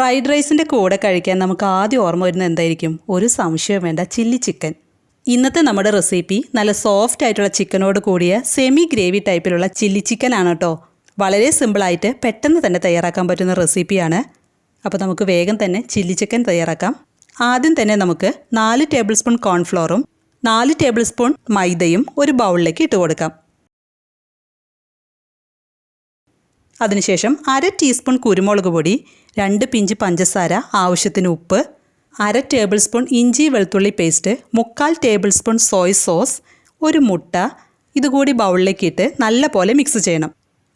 Fried റൈസിന്റെ കൂടെ കഴിക്കാൻ നമുക്ക് ആദ്യം ഓർമ്മ വരുന്നത് എന്തായിരിക്കും? ഒരു സംശയം വേണ്ട. Chilli chicken. ഇന്നത്തെ നമ്മുടെ റെസിപ്പി നല്ല സോഫ്റ്റ് ആയിട്ടുള്ള ചിക്കനോട് കൂടിയ സെമി ഗ്രേവി ടൈപ്പിലുള്ള ചില്ലി ചിക്കൻ ആണ് കേട്ടോ. വളരെ സിമ്പിളായിട്ട് പെട്ടെന്ന് തന്നെ തയ്യാറാക്കാൻ പറ്റുന്ന റെസിപ്പിയാണ്. അപ്പോൾ നമുക്ക് വേഗം തന്നെ ചില്ലി ചിക്കൻ തയ്യാറാക്കാം. ആദ്യം തന്നെ നമുക്ക് നാല് ടേബിൾ സ്പൂൺ കോൺഫ്ലോറും നാല് ടേബിൾ സ്പൂൺ മൈദയും ഒരു ബൗളിലേക്ക് ഇട്ട് കൊടുക്കാം. അതിനുശേഷം അര ടീസ്പൂൺ കുരുമുളക് പൊടി രണ്ട് പിഞ്ച് പഞ്ചസാര ആവശ്യത്തിന് ഉപ്പ് അര ടേബിൾ സ്പൂൺ ഇഞ്ചി വെളുത്തുള്ളി പേസ്റ്റ് മുക്കാൽ ടേബിൾ സ്പൂൺ സോയ് സോസ് ഒരു മുട്ട ഇതുകൂടി ബൗളിലേക്ക് ഇട്ട് നല്ല പോലെ മിക്സ് ചെയ്യണം.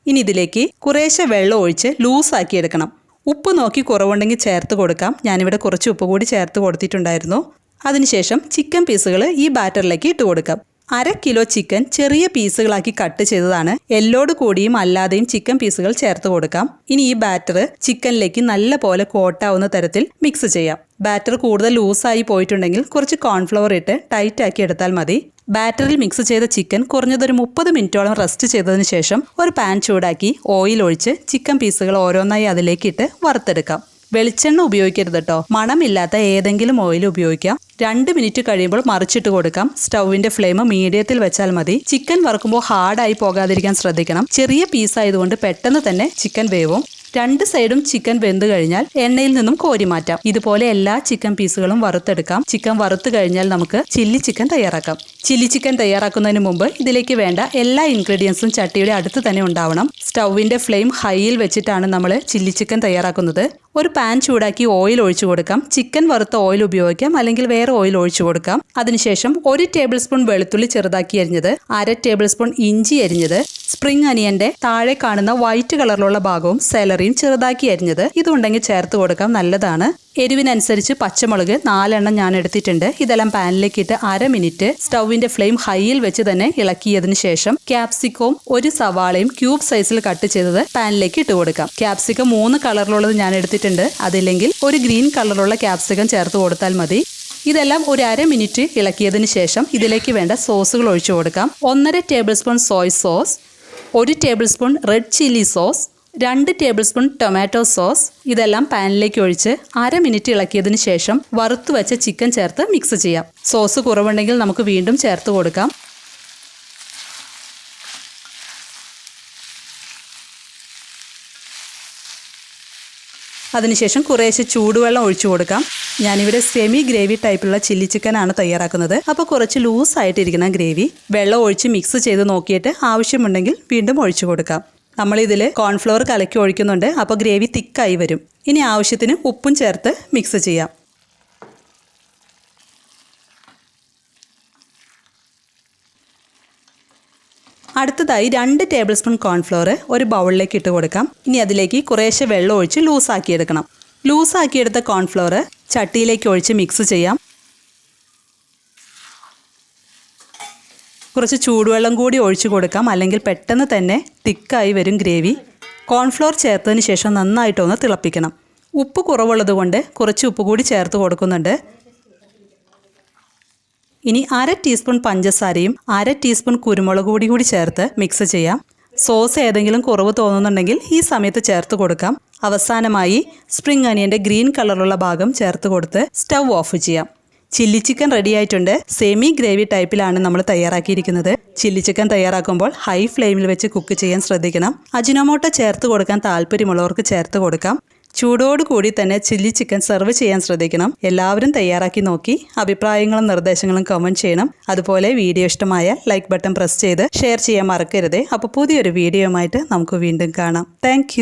ഇനി ഇതിലേക്ക് കുറേശ്ശെ വെള്ളം ഒഴിച്ച് ലൂസാക്കി എടുക്കണം. ഉപ്പ് നോക്കി കുറവുണ്ടെങ്കിൽ ചേർത്ത് കൊടുക്കാം. ഞാനിവിടെ കുറച്ച് ഉപ്പ് കൂടി ചേർത്ത് കൊടുത്തിട്ടുണ്ടായിരുന്നു. അതിനുശേഷം ചിക്കൻ പീസുകൾ ഈ ബാറ്ററിലേക്ക് ഇട്ട് കൊടുക്കാം. അര കിലോ ചിക്കൻ ചെറിയ പീസുകളാക്കി കട്ട് ചെയ്തതാണ്. എല്ലോട് കൂടിയും അല്ലാതെയും ചിക്കൻ പീസുകൾ ചേർത്ത് കൊടുക്കാം. ഇനി ഈ ബാറ്റർ ചിക്കനിലേക്ക് നല്ല പോലെ കോട്ടാവുന്ന തരത്തിൽ മിക്സ് ചെയ്യാം. ബാറ്റർ കൂടുതൽ ലൂസായി പോയിട്ടുണ്ടെങ്കിൽ കുറച്ച് കോൺഫ്ലവർ ഇട്ട് ടൈറ്റ് ആക്കി എടുത്താൽ മതി. ബാറ്ററിൽ മിക്സ് ചെയ്ത ചിക്കൻ കുറഞ്ഞതൊരു മുപ്പത് മിനിറ്റോളം റെസ്റ്റ് ചെയ്തതിന് ശേഷം ഒരു പാൻ ചൂടാക്കി ഓയിൽ ഒഴിച്ച് ചിക്കൻ പീസുകൾ ഓരോന്നായി അതിലേക്ക് ഇട്ട് വറുത്തെടുക്കാം. വെളിച്ചെണ്ണ ഉപയോഗിക്കരുത് കേട്ടോ മണമില്ലാത്ത ഏതെങ്കിലും ഓയിൽ ഉപയോഗിക്കാം രണ്ട് മിനിറ്റ് കഴിയുമ്പോൾ മറിച്ചിട്ട് കൊടുക്കാം. സ്റ്റൗവിന്റെ ഫ്ലെയിം മീഡിയത്തിൽ വെച്ചാൽ മതി. ചിക്കൻ വറുക്കുമ്പോൾ ഹാർഡായി പോകാതിരിക്കാൻ ശ്രദ്ധിക്കണം. ചെറിയ പീസ് ആയതുകൊണ്ട് പെട്ടെന്ന് തന്നെ ചിക്കൻ വേവും. രണ്ട് സൈഡും ചിക്കൻ വെന്ത് കഴിഞ്ഞാൽ എണ്ണയിൽ നിന്നും കോരി മാറ്റാം. ഇതുപോലെ എല്ലാ ചിക്കൻ പീസുകളും വറുത്തെടുക്കാം. ചിക്കൻ വറുത്ത് കഴിഞ്ഞാൽ നമുക്ക് ചില്ലി ചിക്കൻ തയ്യാറാക്കാം. ചില്ലി ചിക്കൻ തയ്യാറാക്കുന്നതിന് മുമ്പ് ഇതിലേക്ക് വേണ്ട എല്ലാ ഇൻഗ്രീഡിയൻസും ചട്ടിയുടെ അടുത്ത് തന്നെ ഉണ്ടാവണം. സ്റ്റൗവിന്റെ ഫ്ലെയിം ഹൈയിൽ വെച്ചിട്ടാണ് നമ്മൾ ചില്ലി ചിക്കൻ തയ്യാറാക്കുന്നത്. ഒരു പാൻ ചൂടാക്കി ഓയിൽ ഒഴിച്ചു കൊടുക്കാം. ചിക്കൻ വറുത്ത ഓയിൽ ഉപയോഗിക്കാം. അല്ലെങ്കിൽ വേറെ ഓയിൽ ഒഴിച്ചു കൊടുക്കാം. അതിനുശേഷം ഒരു ടേബിൾ സ്പൂൺ വെളുത്തുള്ളി ചെറുതാക്കി അരിഞ്ഞത് അര ടേബിൾ സ്പൂൺ ഇഞ്ചി അരിഞ്ഞത് സ്പ്രിംഗ് അനിയന്റെ താഴെ കാണുന്ന വൈറ്റ് കളറിലുള്ള ഭാഗവും സെലറിയും ചെറുതാക്കി അരിഞ്ഞത്. ഇതുണ്ടെങ്കിൽ ചേർത്ത് കൊടുക്കാം. നല്ലതാണ്. എരിവിനനുസരിച്ച് പച്ചമുളക് നാലെണ്ണം ഞാൻ എടുത്തിട്ടുണ്ട്. ഇതെല്ലാം പാനിലേക്ക് ഇട്ട് അര മിനിറ്റ് സ്റ്റൗവിന്റെ ഫ്ലെയിം ഹൈയിൽ വെച്ച് തന്നെ ഇളക്കിയതിന് ശേഷം ക്യാപ്സിക്കവും ഒരു സവാളയും ക്യൂബ് സൈസിൽ കട്ട് ചെയ്തത് പാനിലേക്ക് ഇട്ട് കൊടുക്കാം. ക്യാപ്സിക്കം മൂന്ന് കളറിലുള്ളത് ഞാൻ എടുത്തിട്ടുണ്ട്. അതില്ലെങ്കിൽ ഒരു ഗ്രീൻ കളറുള്ള ക്യാപ്സിക്കം ചേർത്ത് കൊടുത്താൽ മതി. ഇതെല്ലാം ഒരു അര മിനിറ്റ് ഇളക്കിയതിന് ശേഷം ഇതിലേക്ക് വേണ്ട സോസുകൾ ഒഴിച്ചു കൊടുക്കാം. ഒന്നര ടേബിൾ സ്പൂൺ സോയ് സോസ് ഒരു table spoon red chilli sauce രണ്ട് ടേബിൾ സ്പൂൺ ടൊമാറ്റോ സോസ് ഇതെല്ലാം പാനിലേക്ക് ഒഴിച്ച് അര മിനിറ്റ് ഇളക്കിയതിന് ശേഷം വറുത്തു വെച്ച ചിക്കൻ ചേർത്ത് മിക്സ് ചെയ്യാം. സോസ് കുറവുണ്ടെങ്കിൽ നമുക്ക് വീണ്ടും ചേർത്ത് കൊടുക്കാം. അതിനുശേഷം കുറേശ്ശെ ചൂടുവെള്ളം ഒഴിച്ചു കൊടുക്കാം. ഞാനിവിടെ സെമി ഗ്രേവി ടൈപ്പിലുള്ള ചില്ലി ചിക്കൻ ആണ് തയ്യാറാക്കുന്നത്. അപ്പോൾ കുറച്ച് ലൂസ് ആയിട്ടിരിക്കണം ഗ്രേവി വെള്ളം ഒഴിച്ച് മിക്സ് ചെയ്ത് നോക്കിയിട്ട് ആവശ്യമുണ്ടെങ്കിൽ വീണ്ടും ഒഴിച്ചു കൊടുക്കാം. നമ്മളിതിൽ കോൺഫ്ലവർ കലക്കി ഒഴിക്കുന്നുണ്ട്. അപ്പോൾ ഗ്രേവി തിക്കായി വരും. ഇനി ആവശ്യത്തിന് ഉപ്പും ചേർത്ത് മിക്സ് ചെയ്യാം. അടുത്തതായി രണ്ട് ടേബിൾ സ്പൂൺ കോൺഫ്ലോർ ഒരു ബൗളിലേക്ക് ഇട്ട് കൊടുക്കാം. ഇനി അതിലേക്ക് കുറേശ്ശെ വെള്ളം ഒഴിച്ച് ലൂസാക്കിയെടുക്കണം ലൂസാക്കിയെടുത്ത കോൺഫ്ലോർ ചട്ടിയിലേക്ക് ഒഴിച്ച് മിക്സ് ചെയ്യാം. കുറച്ച് ചൂടുവെള്ളം കൂടി ഒഴിച്ചു കൊടുക്കാം. അല്ലെങ്കിൽ പെട്ടെന്ന് തന്നെ തിക്കായി വരും ഗ്രേവി. കോൺഫ്ലോർ ചേർത്തതിന് ശേഷം നന്നായിട്ടൊന്ന് തിളപ്പിക്കണം. ഉപ്പ് കുറവുള്ളത് കൊണ്ട് കുറച്ച് ഉപ്പ് കൂടി ചേർത്ത് കൊടുക്കുന്നുണ്ട്. ഇനി അര ടീസ്പൂൺ പഞ്ചസാരയും അര ടീസ്പൂൺ കുരുമുളക് പൊടി കൂടി ചേർത്ത് മിക്സ് ചെയ്യാം. സോസ് ഏതെങ്കിലും കുറവ് തോന്നുന്നുണ്ടെങ്കിൽ ഈ സമയത്ത് ചേർത്ത് കൊടുക്കാം. അവസാനമായി സ്പ്രിംഗ് അനിയന്റെ ഗ്രീൻ കളറുള്ള ഭാഗം ചേർത്ത് കൊടുത്ത് സ്റ്റൗ ഓഫ് ചെയ്യാം. ചില്ലി ചിക്കൻ റെഡി ആയിട്ടുണ്ട്. സെമി ഗ്രേവി ടൈപ്പിലാണ് നമ്മൾ തയ്യാറാക്കിയിരിക്കുന്നത്. ചില്ലി ചിക്കൻ തയ്യാറാക്കുമ്പോൾ ഹൈ ഫ്ലെയിമിൽ വെച്ച് കുക്ക് ചെയ്യാൻ ശ്രദ്ധിക്കണം. അജിനോമോട്ട ചേർത്ത് കൊടുക്കാൻ താല്പര്യമുള്ളവർക്ക് ചേർത്ത് കൊടുക്കാം. ചൂടോടുകൂടി തന്നെ ചില്ലി ചിക്കൻ സെർവ് ചെയ്യാൻ ശ്രദ്ധിക്കണം. എല്ലാവരും തയ്യാറാക്കി നോക്കി അഭിപ്രായങ്ങളും നിർദ്ദേശങ്ങളും കമന്റ് ചെയ്യണം. അതുപോലെ വീഡിയോ ഇഷ്ടമായ ലൈക്ക് ബട്ടൺ പ്രസ് ചെയ്ത് ഷെയർ ചെയ്യാൻ മറക്കരുതേ. അപ്പോൾ പുതിയൊരു വീഡിയോയുമായിട്ട് നമുക്ക് വീണ്ടും കാണാം. താങ്ക്